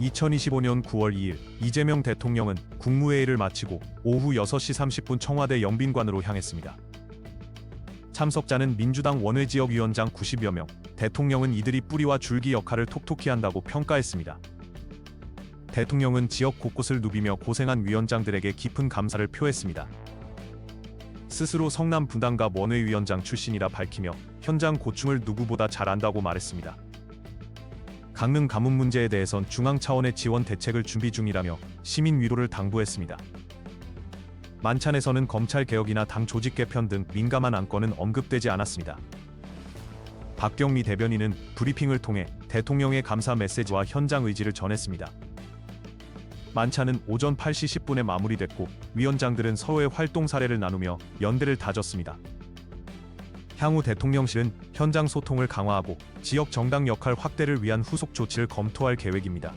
2025년 9월 2일 이재명 대통령은 국무회의를 마치고 오후 6시 30분 청와대 영빈관으로 향했습니다. 참석자는 민주당 원외지역위원장 90여 명, 대통령은 이들이 뿌리와 줄기 역할을 톡톡히 한다고 평가했습니다. 대통령은 지역 곳곳을 누비며 고생한 위원장들에게 깊은 감사를 표했습니다. 스스로 성남 분당갑 원외위원장 출신이라 밝히며 현장 고충을 누구보다 잘 안다고 말했습니다. 강릉 가뭄 문제에 대해선 중앙 차원의 지원 대책을 준비 중이라며 시민 위로를 당부했습니다. 만찬에서는 검찰 개혁이나 당 조직 개편 등 민감한 안건은 언급되지 않았습니다. 박경미 대변인은 브리핑을 통해 대통령의 감사 메시지와 현장 의지를 전했습니다. 만찬은 오전 8시 10분에 마무리됐고 위원장들은 서로의 활동 사례를 나누며 연대를 다졌습니다. 향후 대통령실은 현장 소통을 강화하고 지역 정당 역할 확대를 위한 후속 조치를 검토할 계획입니다.